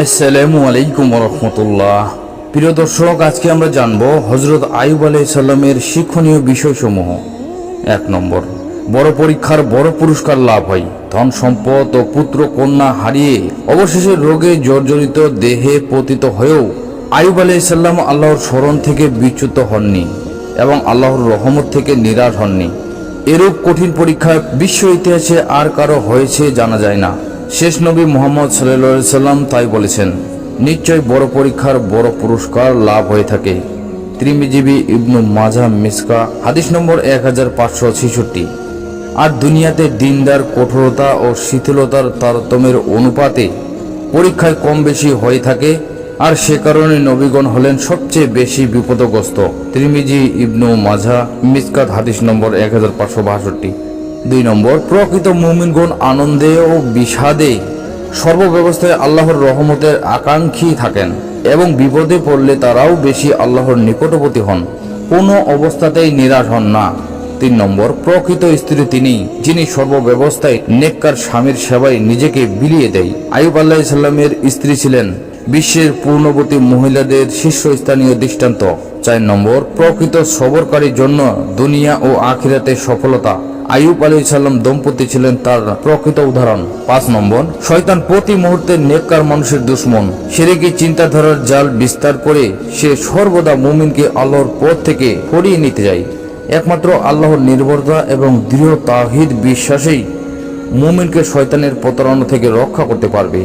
আসসালামু আলাইকুম রহমতুল্লাহ প্রিয় দর্শক, আজকে আমরা জানব হজরত আইব আলাইসাল্লামের শিক্ষণীয় বিষয়সমূহ। এক নম্বর, বড় পরীক্ষার বড় পুরস্কার লাভ হয়। ধন সম্পদ ও পুত্র কন্যা হারিয়ে অবশেষে রোগে জর্জরিত দেহে পতিত হয়েও আইব আলাইসাল্লাম আল্লাহর স্মরণ থেকে বিচ্যুত হননি এবং আল্লাহর রহমত থেকে নিরাশ হননি। এরূপ কঠিন পরীক্ষা বিশ্ব ইতিহাসে আর কারও হয়েছে জানা যায় না। শেষ নবী মোহাম্মদ সাল্লা সাল্লাম তাই বলেছেন, নিশ্চয় বড় পরীক্ষার বড় পুরস্কার লাভ হয়ে থাকে। ত্রিমিজীবী ইবনু মাঝা মিসকা, হাদিস নম্বর এক হাজার পাঁচশো ছেষট্টি। আর দুনিয়াতে দিনদার কঠোরতা ও শিথিলতার তারতম্যের অনুপাতে পরীক্ষায় কম বেশি হয়ে থাকে, আর সে কারণে নবীগণ হলেন সবচেয়ে বেশি বিপদগ্রস্ত। ত্রিমিজি ইবনু মাঝা মিসকাত, হাদিস নম্বর এক হাজার পাঁচশো বাষট্টি। দুই নম্বর, প্রকৃত মুমিনগণ আনন্দে ও বিষাদে সর্বব্যবস্থায় আল্লাহর রহমতের আকাঙ্ক্ষী থাকেন এবং বিপদে পড়লে তারাও বেশি আল্লাহর নিকটবর্তী হন, কোনো অবস্থাতেই নিরাশ হন না। তিন নম্বর, প্রকৃত স্ত্রী তিনি, যিনি সর্বব্যবস্থায় নেককার স্বামীর সেবায় নিজেকে বিলিয়ে দেয়। আয়ুব আল্লাহ সাল্লামের স্ত্রী ছিলেন বিশ্বের পূর্ণবতী মহিলাদের শীর্ষস্থানীয় দৃষ্টান্ত। চার নম্বর, প্রকৃত সবরকারীর জন্য দুনিয়া ও আখিরাতে সফলতা। আয়ুব আলী সাল্লাম দম্পতি ছিলেন তার প্রকৃত উদাহরণ। পাঁচ নম্বর, শয়তান প্রতি মুহূর্তে নেককার মানুষের দুশ্মন। সেরেকি চিন্তাধারার জাল বিস্তার করে সে সর্বদা মুমিনকে আল্লাহর পথ থেকে সরিয়ে নিতে যায়। একমাত্র আল্লাহর নির্ভরতা এবং দৃঢ় তাহিদ বিশ্বাসেই মুমিনকে শয়তানের প্রতারণা থেকে রক্ষা করতে পারবে।